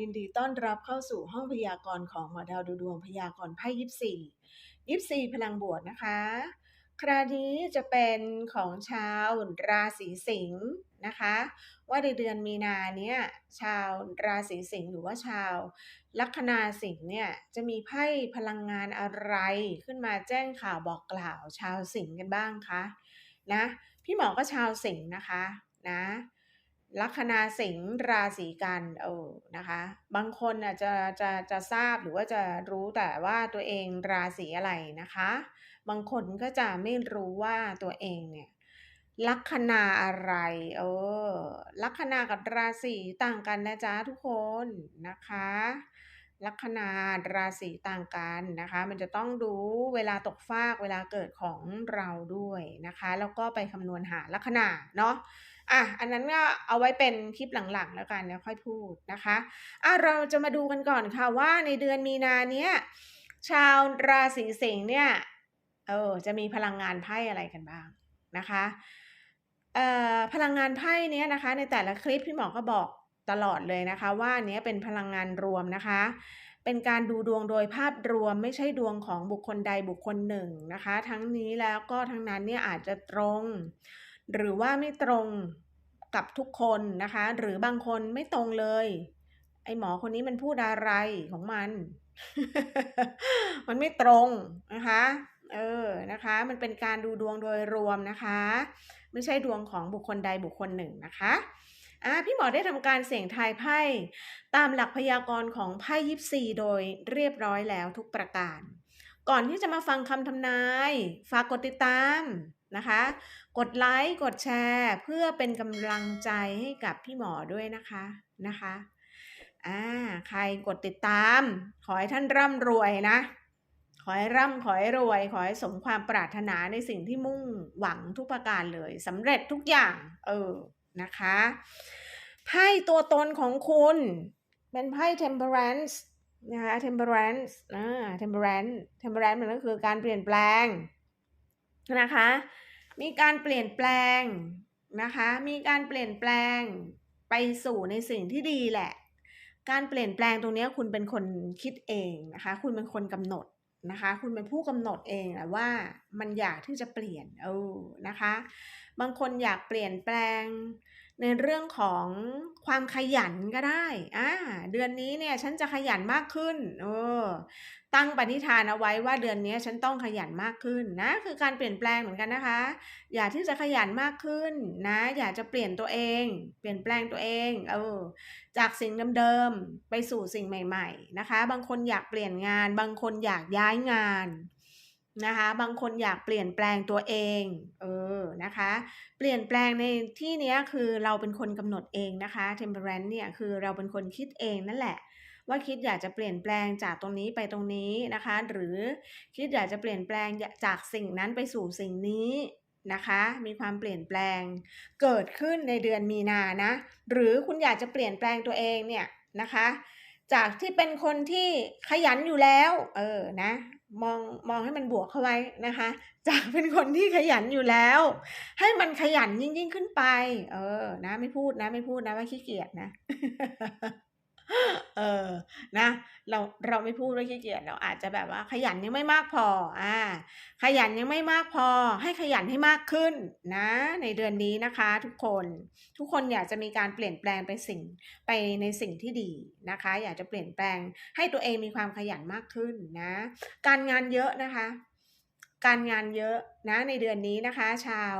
ยินดีต้อนรับเข้าสู่ห้องพยากรณ์ของหมอดาวดูดวงพยากรณ์ไพ่ยิปซียิปซีพลังบวกนะคะ คราวนี้จะเป็นของชาวราศีสิงห์นะคะ ว่าในเดือนมีนาเนี้ยชาวราศีสิงห์หรือว่าชาวลัคนาสิงห์เนี่ยจะมีไพ่พลังงานอะไรขึ้นมาแจ้งข่าวบอกกล่าวชาวสิงห์กันบ้างคะนะพี่หมอก็ชาวสิงห์นะคะนะ ลัคนาสิงห์ราศีกันเออนะคะ บางคนอะจะจะจะทราบหรือว่าจะรู้แต่ว่าตัวเองราศีอะไรนะคะ บางคนก็จะไม่รู้ว่าตัวเองเนี่ยลัคนาอะไร เออลัคนากับราศีต่างกันนะจ๊ะทุกคนนะคะ ลัคนาราศีต่างกันนะคะ มันจะต้องดูเวลาตกฟากเวลาเกิดของเราด้วยนะคะ แล้วก็ไปคำนวณหาลัคนาเนาะอะอันนั้นก็เอาไว้เป็นคลิปหลังๆ แล้วกันแล้วค่อยพูดนะคะอะเราจะมาดูกันก่อนค่ะว่าในเดือนมีนาเนี้ยชาวราศีสิงห์เนี่ยเออจะมีพลังงานไพ่อะไรกันบ้างนะคะเอ่อพลังงานไพ่เนี้ยนะคะ ในแต่ละคลิปพี่หมอก็บอก ตลอดเลยนะคะ ว่าเนี้ยเป็นพลังงานรวมนะคะ เป็นการดูดวงโดยภาพรวมไม่ใช่ดวงของบุคคลใดบุคคลหนึ่งนะคะ ทั้งนี้แล้วก็ทั้งนั้นเนี่ยอาจจะตรง หรือว่าไม่ตรงกับทุกคนนะคะ หรือบางคนไม่ตรงเลย ไอหมอคนนี้มันพูดอะไรของมัน มันไม่ตรงนะคะเออ นะคะ มันเป็นการดูดวงโดยรวมนะคะ ไม่ใช่ดวงของบุคคลใดบุคคลหนึ่งนะคะ อ่าพี่หมอได้ทำการเสี่ยงทายไพ่ตามหลักพยากรณ์ของไพ่ยิปซีโดยเรียบร้อยแล้วทุกประการ ก่อนที่จะมาฟังคำทำนาย ฝากกดติดตามนะคะ กดไลค์กดแชร์ เพื่อเป็นกำลังใจให้กับพี่หมอด้วยนะคะนะคะอ่าใครกดติดตาม ขอให้ท่านร่ำรวยนะ ขอให้ร่ำขอให้รวย ขอให้สมความปรารถนาในสิ่งที่มุ่งหวังทุกประการเลยสำเร็จทุกอย่าง เออ นะคะไพ่ตัวตนของคุณเป็นไพ่ temperance นะคะ temperance อ่า temperance temperance มันก็คือการเปลี่ยนแปลงนะคะ มีการเปลี่ยนแปลงนะคะ มีการเปลี่ยนแปลงไปสู่ในสิ่งที่ดีแหละ การเปลี่ยนแปลงตรงนี้คุณเป็นคนคิดเองนะคะ คุณเป็นคนกำหนด นะคะ คุณเป็นผู้กำหนดเองแหละว่ามันอยากที่จะเปลี่ยนเออนะคะ บางคนอยากเปลี่ยนแปลง ในเรื่องของความขยันก็ได้ อ่า เดือนนี้เนี่ยฉันจะขยันมากขึ้น เออ ตั้งปณิธานเอาไว้ว่าเดือนนี้ฉันต้องขยันมากขึ้นนะ คือการเปลี่ยนแปลงเหมือนกันนะคะ อยากที่จะขยันมากขึ้นนะ อยากจะเปลี่ยนตัวเอง เปลี่ยนแปลงตัวเอง เออ จากสิ่งเดิมๆไปสู่สิ่งใหม่ ๆ นะคะ บางคนอยากเปลี่ยนงาน บางคนอยากย้ายงาน นะคะ บางคนอยากเปลี่ยนแปลงตัวเอง เออ นะคะ เปลี่ยนแปลงในที่นี้คือเราเป็นคนกำหนดเองนะคะ temperance เนี่ยคือเราเป็นคนคิดเองนั่นแหละ ว่าคิดอยากจะเปลี่ยนแปลงจากตรงนี้ไปตรงนี้นะคะ หรือคิดอยากจะเปลี่ยนแปลงจากสิ่งนั้นไปสู่สิ่งนี้นะคะ มีความเปลี่ยนแปลงเกิดขึ้นในเดือนมีนานะ หรือคุณอยากจะเปลี่ยนแปลงตัวเองเนี่ยนะคะ จากที่เป็นคนที่ขยันอยู่แล้ว เออนะ มองมองให้มันบวกเข้าไว้นะคะ จากเป็นคนที่ขยันอยู่แล้ว ให้มันขยันยิ่งยิ่งขึ้นไป เออ นะ ไม่พูดนะ ไม่พูดนะว่าขี้เกียจนะ เออนะ เราเราไม่พูดว่าขี้เกียจเราอาจจะแบบว่า ขยันยังไม่มากพอ อ่า ขยันยังไม่มากพอ ให้ขยันให้มากขึ้นนะ ในเดือนนี้นะคะ ทุกคนทุกคนอยากจะมีการเปลี่ยนแปลงไปสิ่งไปในสิ่งที่ดีนะคะ อยากจะเปลี่ยนแปลงให้ตัวเองมีความขยันมากขึ้นนะ การงานเยอะนะคะ การงานเยอะนะในเดือนนี้นะคะ ชาว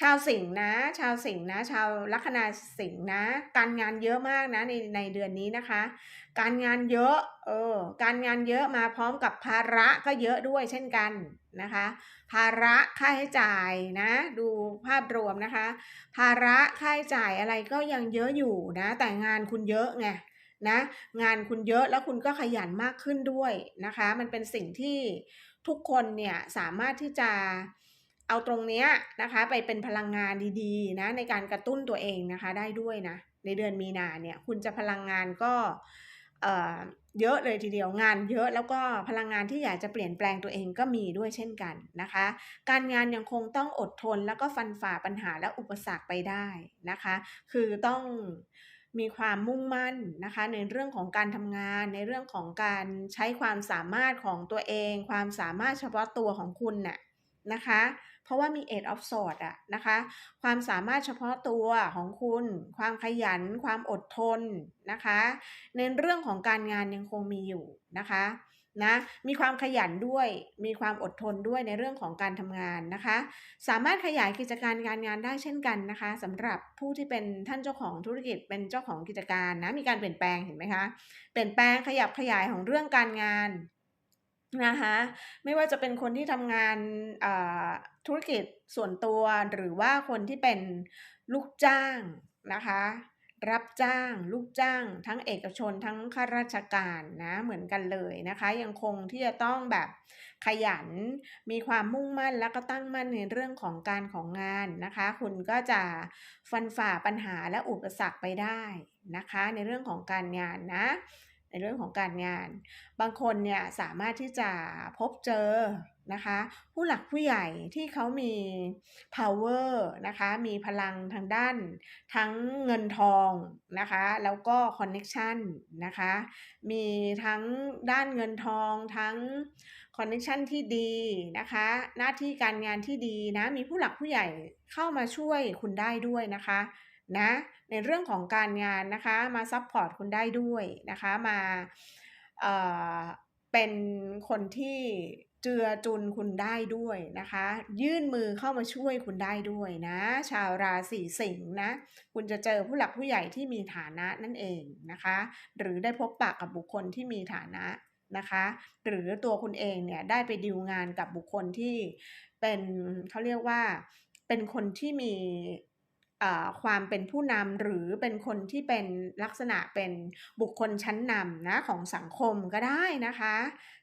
ชาวสิงห์นะ ชาวสิงห์นะ ชาวลัคนาสิงห์นะ การงานเยอะมากนะในในเดือนนี้นะคะ การงานเยอะเออการงานเยอะมาพร้อมกับภาระก็เยอะด้วยเช่นกันนะคะ ภาระค่าใช้จ่ายนะ ดูภาพรวมนะคะ ภาระค่าใช้จ่ายอะไรก็ยังเยอะอยู่นะ แต่งานคุณเยอะไงนะงานคุณเยอะแล้วคุณก็ขยันมากขึ้นด้วยนะคะ มันเป็นสิ่งที่ ทุกคนเนี่ยสามารถที่จะเอาตรงนี้นะคะไปเป็นพลังงานดีๆนะในการกระตุ้นตัวเองนะคะได้ด้วยนะในเดือนมีนาเนี่ยคุณจะพลังงานก็เยอะเลยทีเดียวงานเยอะแล้วก็พลังงานที่อยากจะเปลี่ยนแปลงตัวเองก็มีด้วยเช่นกันนะคะ การงานยังคงต้องอดทนแล้วก็ฟันฝ่าปัญหาและอุปสรรคไปได้นะคะ คือต้อง มีความมุ่งมั่นนะคะในเรื่องของการทำงาน ในเรื่องของการใช้ความสามารถของตัวเอง ความสามารถเฉพาะตัวของคุณน่ะนะคะ เพราะว่ามี Eight of Swords อะนะคะ ความสามารถเฉพาะตัวของคุณ ความขยัน ความอดทนนะคะ ในเรื่องของการงานยังคงมีอยู่นะคะ นะมีความขยันด้วย มีความอดทนด้วยในเรื่องของการทำงานนะคะ สามารถขยายกิจการการงานได้เช่นกันนะคะสำหรับผู้ที่เป็นท่านเจ้าของธุรกิจเป็นเจ้าของกิจการนะมีการเปลี่ยนแปลงเห็นไหมคะเปลี่ยนแปลงขยับขยายของเรื่องการงานนะคะไม่ว่าจะเป็นคนที่ทำงานธุรกิจส่วนตัวหรือว่าคนที่เป็นลูกจ้างนะคะ รับจ้าง ลูกจ้าง ทั้งเอกชนทั้งข้าราชการนะเหมือนกันเลยนะคะ ยังคงที่จะต้องแบบขยันมีความมุ่งมั่นแล้วก็ตั้งมั่นในเรื่องของการของงานนะคะ คุณก็จะฟันฝ่าปัญหาและอุปสรรคไปได้นะคะ ในเรื่องของการงานนะ ในเรื่องของการงาน บางคนเนี่ยสามารถที่จะพบเจอนะคะ ผู้หลักผู้ใหญ่ที่เขามี power นะคะ มีพลังทางด้าน ทั้งเงินทองนะคะ แล้วก็ connection นะคะ มีทั้งด้านเงินทองทั้ง connection ที่ดีนะคะ หน้าที่การงานที่ดีนะ มีผู้หลักผู้ใหญ่เข้ามาช่วยคุณได้ด้วยนะคะ นะ ในเรื่องของการงานนะคะ มาซัพพอร์ตคุณได้ด้วยนะคะ มาเเป็นคนที่เจือจุนคุณได้ด้วยนะคะ ยื่นมือเข้ามาช่วยคุณได้ด้วยนะ ชาวราศีสิงห์นะ คุณจะเจอผู้หลักผู้ใหญ่ที่มีฐานะนั่นเองนะคะ หรือได้พบปะกับบุคคลที่มีฐานะนะคะ หรือตัวคุณเองเนี่ยได้ไปดีลงานกับบุคคลที่เป็นเขาเรียกว่าเป็นคนที่มี ความเป็นผู้นำหรือเป็นคนที่เป็นลักษณะเป็นบุคคลชั้นนำนะของสังคมก็ได้นะคะ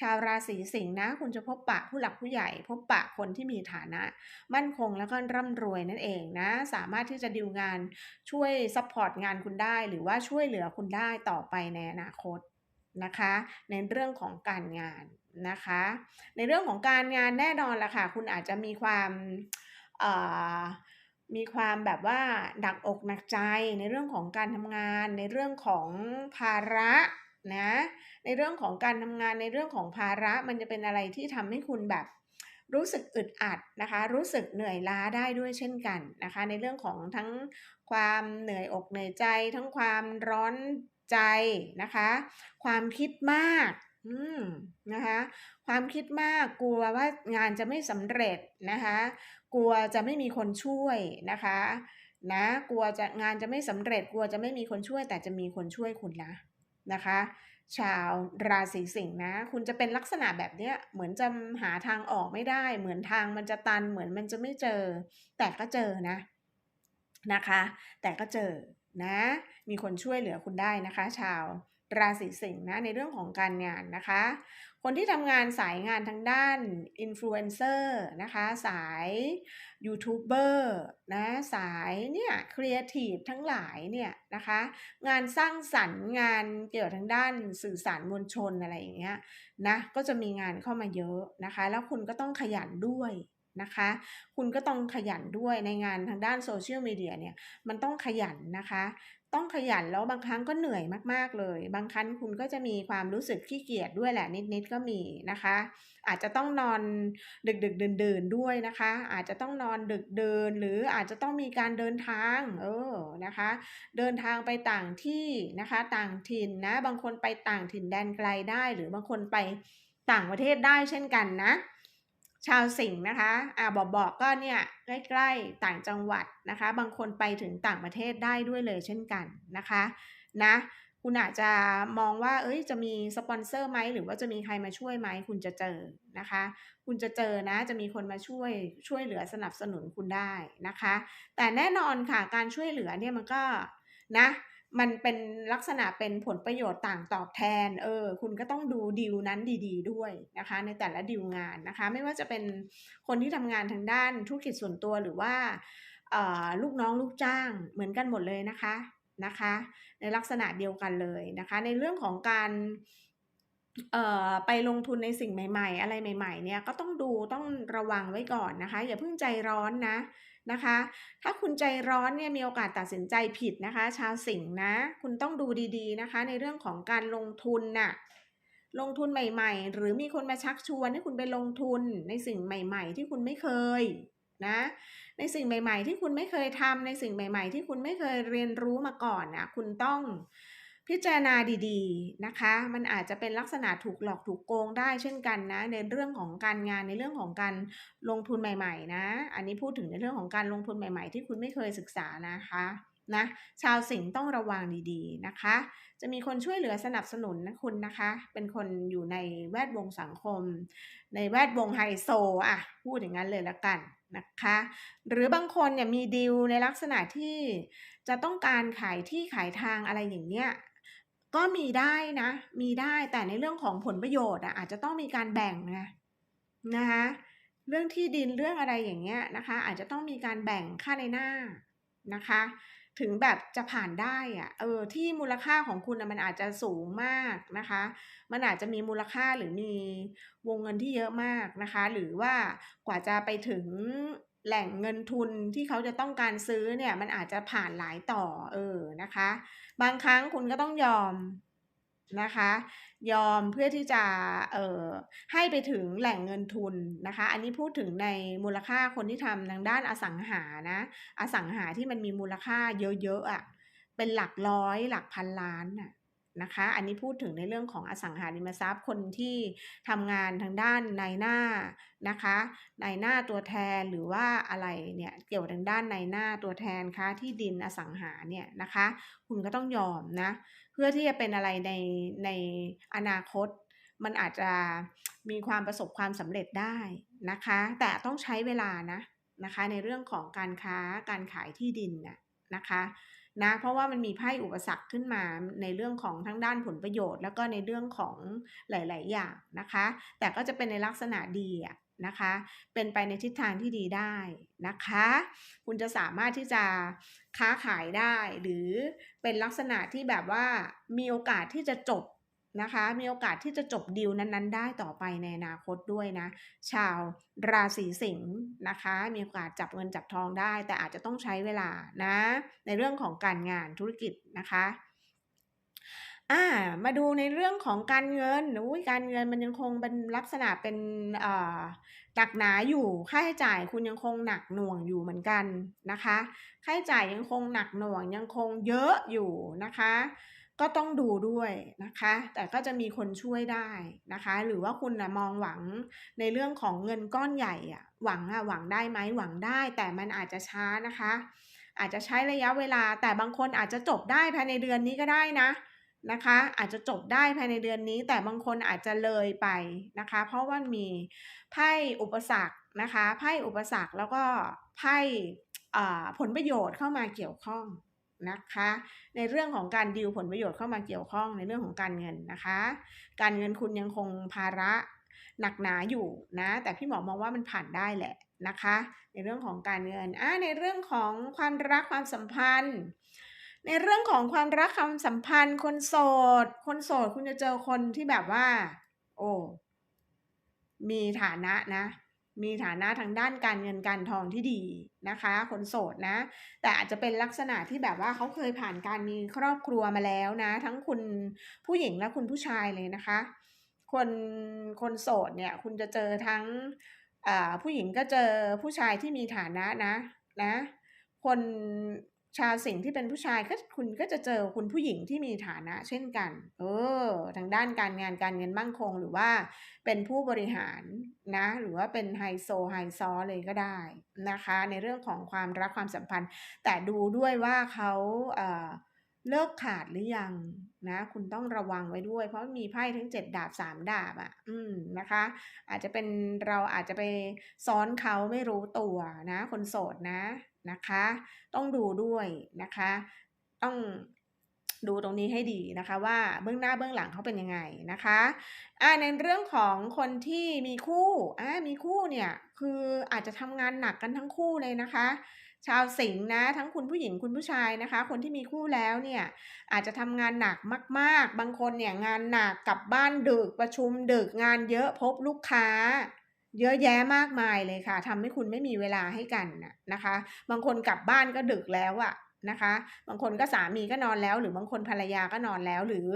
ชาวราศีสิงห์นะคุณจะพบปะผู้หลักผู้ใหญ่ พบปะคนที่มีฐานะ มั่นคงแล้วก็ร่ำรวยนั่นเองนะสามารถที่จะดิวงานช่วยซัพพอร์ตงานคุณได้ หรือว่าช่วยเหลือคุณได้ต่อไปในอนาคตนะคะ ในเรื่องของการงานนะคะ ในเรื่องของการงานแน่นอนละค่ะคุณอาจจะมีความ มีความแบบว่าหนักอกหนักใจในเรื่องของการทำงาน ในเรื่องของภาระนะในเรื่องของการทำงานในเรื่องของภาระมันจะเป็นอะไรที่ทำให้คุณแบบรู้สึกอึดอัดนะคะ รู้สึกเหนื่อยล้าได้ด้วยเช่นกันนะคะ ในเรื่องของทั้งความเหนื่อยอกเหนื่อยใจ ทั้งความร้อนใจนะคะ ความคิดมากอืมนะคะ ความคิดมากกลัวว่างานจะไม่สำเร็จนะคะ กลัวจะไม่มีคนช่วยนะคะนะกลัวจะงานจะไม่สำเร็จกลัวจะไม่มีคนช่วย แต่จะมีคนช่วยคุณนะนะคะ ชาวราศีสิงห์นะ คุณจะเป็นลักษณะแบบเนี้ยเหมือนจะหาทางออกไม่ได้ เหมือนทางมันจะตันเหมือนมันจะไม่เจอ แต่ก็เจอนะนะคะ แต่ก็เจอนะ มีคนช่วยเหลือคุณได้นะคะ ชาวราศีสิงห์นะในเรื่องของการงานนะคะ คนที่ทำงานสายงานทางด้านอินฟลูเอนเซอร์นะคะ สายยูทูบเบอร์นะสายเนี่ยครีเอทีฟทั้งหลายเนี่ยนะคะ งานสร้างสรรค์งานเกี่ยวกับทางด้านสื่อสารมวลชนอะไรอย่างเงี้ยนะก็จะมีงานเข้ามาเยอะนะคะ แล้วคุณก็ต้องขยันด้วยนะคะ คุณก็ต้องขยันด้วยในงานทางด้านโซเชียลมีเดียเนี่ย มันต้องขยันนะคะ ต้องขยันแล้วบางครั้งก็เหนื่อยมากๆเลย บางครั้งคุณก็จะมีความรู้สึกขี้เกียจด้วยแหละนิดๆก็มีนะคะ อาจจะต้องนอนดึกดึกเดินเดินด้วยนะคะ อาจจะต้องนอนดึกเดิน หรืออาจจะต้องมีการเดินทางเออนะคะ เดินทางไปต่างที่นะคะ ต่างถิ่นนะ บางคนไปต่างถิ่นแดนไกลได้ หรือบางคนไปต่างประเทศได้เช่นกันนะ ชาวสิงห์นะคะอ่าบอกบอกก็เนี่ยใกล้ๆต่างจังหวัดนะคะ บางคนไปถึงต่างประเทศได้ด้วยเลยเช่นกันนะคะนะคุณอาจจะมองว่า เอ้ย จะมีสปอนเซอร์ไหม หรือว่าจะมีใครมาช่วยไหม คุณจะเจอนะคะ คุณจะเจอนะ จะมีคนมาช่วย ช่วยเหลือสนับสนุนคุณได้นะคะ แต่แน่นอนค่ะ การช่วยเหลือเนี่ยมันก็นะ มันเป็นลักษณะเป็นผลประโยชน์ต่างตอบแทน เออ คุณก็ต้องดูดีลนั้นดี ๆ ด้วยนะคะ ในแต่ละดีลงานนะคะ ไม่ว่าจะเป็นคนที่ทำงานทางด้านธุรกิจส่วนตัวหรือว่าลูกน้องลูกจ้างเหมือนกันหมดเลยนะคะนะคะ ในลักษณะเดียวกันเลยนะคะ ในเรื่องของการเออไปลงทุนในสิ่งใหม่ ๆ อะไรใหม่ ๆ เนี่ยก็ต้องดูต้องระวังไว้ก่อนนะคะ อย่าเพิ่งใจร้อนนะ นะคะ ถ้าคุณใจร้อนเนี่ยมีโอกาสตัดสินใจผิดนะคะ ชาวสิงห์นะ คุณต้องดูดีๆนะคะ ในเรื่องของการลงทุนน่ะลงทุนใหม่ๆ หรือมีคนมาชักชวนให้คุณไปลงทุนในสิ่งใหม่ๆ ที่คุณไม่เคยนะ ในสิ่งใหม่ ๆ ที่คุณไม่เคยทำในสิ่งใหม่ ๆ ที่คุณไม่เคยเรียนรู้มาก่อนน่ะคุณต้อง พิจารณาดีๆนะคะ มันอาจจะเป็นลักษณะถูกหลอกถูกโกงได้เช่นกันนะ ในเรื่องของการงานในเรื่องของการลงทุนใหม่ ๆ นะ อันนี้พูดถึงในเรื่องของการลงทุนใหม่ ๆ ที่คุณไม่เคยศึกษานะคะนะชาวสิงห์ต้องระวังดีๆนะคะ จะมีคนช่วยเหลือสนับสนุนนะคุณนะคะ เป็นคนอยู่ในแวดวงสังคม ในแวดวงไฮโซอะพูดอย่างงั้นเลยล้วกันนะคะ หรือบางคนเนี่ยมีดีลในลักษณะที่จะต้องการขายที่ขายทางอะไรอย่างเงี้ย ก็มีได้นะ มีได้แต่ในเรื่องของผลประโยชน์อะอาจจะต้องมีการแบ่งไงนะคะเรื่องที่ดินเรื่องอะไรอย่างเงี้ยนะคะ อาจจะต้องมีการแบ่งค่าในหน้านะคะ ถึงแบบจะผ่านได้อะเออที่มูลค่าของคุณนะมันอาจจะสูงมากนะคะ มันอาจจะมีมูลค่าหรือมีวงเงินที่เยอะมากนะคะ หรือว่ากว่าจะไปถึง แหล่งเงินทุนที่เขาจะต้องการซื้อเนี่ย มันอาจจะผ่านหลายต่อเออนะคะ บางครั้งคุณก็ต้องยอมนะคะ ยอมเพื่อที่จะเอ่อให้ไปถึงแหล่งเงินทุนนะคะ อันนี้พูดถึงในมูลค่าคนที่ทำทางด้านอสังหานะอสังหาที่มันมีมูลค่าเยอะๆอะเป็นหลักร้อยหลักพันล้านน่ะ นะคะ อันนี้พูดถึงในเรื่องของอสังหาริมทรัพย์คนที่ทำงานทางด้านนายหน้านะคะนายหน้าตัวแทนหรือว่าอะไรเนี่ยเกี่ยวทางด้านนายหน้าตัวแทนค้าที่ดินอสังหาเนี่ยนะคะ คุณก็ต้องยอมนะเพื่อที่จะเป็นอะไรในในอนาคตมันอาจจะมีความประสบความสำเร็จได้นะคะ แต่ต้องใช้เวลานะนะคะในเรื่องของการค้าการขายที่ดินน่ะนะคะ นะเพราะว่ามันมีไพ่อุปสรรคขึ้นมาในเรื่องของทั้งด้านผลประโยชน์ แล้วก็ในเรื่องของหลาย ๆ อย่างนะคะ แต่ก็จะเป็นในลักษณะดีอะนะคะ เป็นไปในทิศทางที่ดีได้นะคะ คุณจะสามารถที่จะค้าขายได้ หรือเป็นลักษณะที่แบบว่ามีโอกาสที่จะจบ นะคะ มีโอกาสที่จะจบดีลนั้นๆ ได้ต่อไปในอนาคตด้วยนะ ชาวราศีสิงห์นะคะ มีโอกาสจับเงินจับทองได้ แต่อาจจะต้องใช้เวลานะ ในเรื่องของการงานธุรกิจนะคะอ่ามาดูในเรื่องของการเงินอุ๊ยการเงินมันยังคงเป็นลักษณะเป็นอ่าหนักหนาอยู่ค่าใช้จ่ายคุณยังคงหนักหน่วงอยู่เหมือนกันนะคะ ค่าใช้จ่ายยังคงหนักหน่วงยังคงเยอะอยู่นะคะ ก็ต้องดูด้วยนะคะ แต่ก็จะมีคนช่วยได้นะคะ หรือว่าคุณนะมองหวังในเรื่องของเงินก้อนใหญ่อะหวังอะหวังได้ไหม?หวังได้ แต่มันอาจจะช้านะคะ อาจจะใช้ระยะเวลา แต่บางคนอาจจะจบได้ภายในเดือนนี้ก็ได้นะนะคะ อาจจะจบได้ภายในเดือนนี้ แต่บางคนอาจจะเลยไปนะคะ เพราะว่ามีไพ่อุปสรรคนะคะไพ่อุปสรรคแล้วก็ไพ่อ่าผลประโยชน์เข้ามาเกี่ยวข้อง นะคะ ในเรื่องของการดีลผลประโยชน์เข้ามาเกี่ยวข้องในเรื่องของการเงินนะคะ การเงินคุณยังคงภาระหนักหนาอยู่นะ แต่พี่หมอมองว่ามันผ่านได้แหละนะคะ ในเรื่องของการเงินอ่าในเรื่องของความรักความสัมพันธ์ ในเรื่องของความรักความสัมพันธ์ คนโสด คนโสดคุณจะเจอคนที่แบบว่า โอ้มีฐานะนะ มีฐานะทางด้านการเงินการทองที่ดีนะคะ คนโสดนะ แต่อาจจะเป็นลักษณะที่แบบว่าเขาเคยผ่านการมีครอบครัวมาแล้วนะ ทั้งคุณผู้หญิงและคุณผู้ชายเลยนะคะ คนคนโสดเนี่ยคุณจะเจอทั้งผู้หญิงก็เจอผู้ชายที่มีฐานะนะนะ คน ชาวสิงห์ที่เป็นผู้ชายก็คุณก็จะเจอคุณผู้หญิงที่มีฐานะ เช่นกัน เออ ทางด้านการงานการเงินมั่นคงหรือว่าเป็นผู้บริหารนะ หรือว่าเป็นไฮโซไฮซอเลยก็ได้นะคะ ในเรื่องของความรักความสัมพันธ์ แต่ดูด้วยว่าเขาเออเลิกขาดหรือยังนะ คุณต้องระวังไว้ด้วย เพราะมีไพ่ทั้ง 7 ดาบ 3 ดาบอะ อืมนะคะ อาจจะเป็นเราอาจจะไปซ้อนเขาไม่รู้ตัวนะ คนโสดนะ นะคะ ต้องดูด้วยนะคะ ต้องดูตรงนี้ให้ดีนะคะว่าเบื้องหน้าเบื้องหลังเขาเป็นยังไงนะคะอาในเรื่องของคนที่มีคู่อามีคู่เนี่ยคืออาจจะทำงานหนักกันทั้งคู่เลยนะคะ ชาวสิงห์นะทั้งคุณผู้หญิงคุณผู้ชายนะคะ คนที่มีคู่แล้วเนี่ยอาจจะทำงานหนักมาก ๆ บางคนเนี่ยงานหนักกลับบ้านดึกประชุมดึกงานเยอะพบลูกค้า เยอะแยะมากมายเลยค่ะทำให้คุณไม่มีเวลาให้กันนะคะ บางคนกลับบ้านก็ดึกแล้วอะนะคะ บางคนก็สามีก็นอนแล้ว หรือบางคนภรรยาก็นอนแล้ว หรือ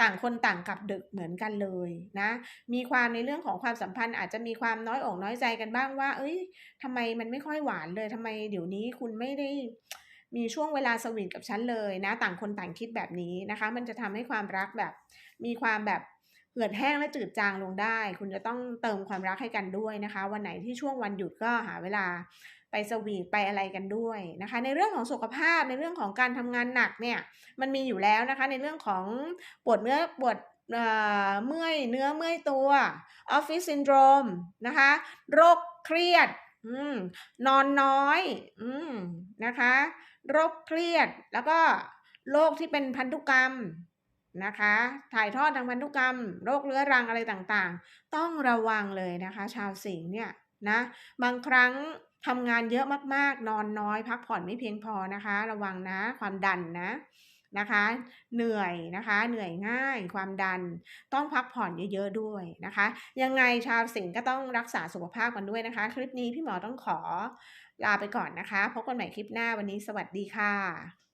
ต่างคนต่างกลับดึกเหมือนกันเลยนะ มีความในเรื่องของความสัมพันธ์ อาจจะมีความน้อยอกน้อยใจกันบ้างว่าเฮ้ยทำไมมันไม่ค่อยหวานเลยทำไมเดี๋ยวนี้คุณไม่ได้มีช่วงเวลาสวีทกับฉันเลยนะ ต่างคนต่างคิดแบบนี้นะคะ มันจะทำให้ความรักแบบ มีความแบบ เหือดแห้งและจืดจางลงได้ คุณจะต้องเติมความรักให้กันด้วยนะคะ วันไหนที่ช่วงวันหยุดก็หาเวลาไปสวีทไปอะไรกันด้วยนะคะ ในเรื่องของสุขภาพในเรื่องของการทำงานหนักเนี่ยมันมีอยู่แล้วนะคะ ในเรื่องของปวดเนื้อปวดเอ่อเมื่อยเนื้อเมื่อยตัว Office Syndrome นะคะ โรคเครียดอนอนน้อยอนะคะ โรคเครียดแล้วก็โรคที่เป็นพันธุกรรม นะคะ ถ่ายทอดทางพันธุกรรม โรคเรื้อรังอะไรต่างๆ ต้องระวังเลยนะคะ ชาวสิงห์เนี่ยนะบางครั้งทำงานเยอะมากๆ นอนน้อย พักผ่อนไม่เพียงพอนะคะ ระวังนะความดันนะนะคะ เหนื่อยนะคะ เหนื่อยง่าย ความดัน ต้องพักผ่อนเยอะๆด้วยนะคะ ยังไงชาวสิงห์ก็ต้องรักษาสุขภาพกันด้วยนะคะ คลิปนี้พี่หมอต้องขอลาไปก่อนนะคะ พบกันใหม่คลิปหน้าวันนี้สวัสดีค่ะ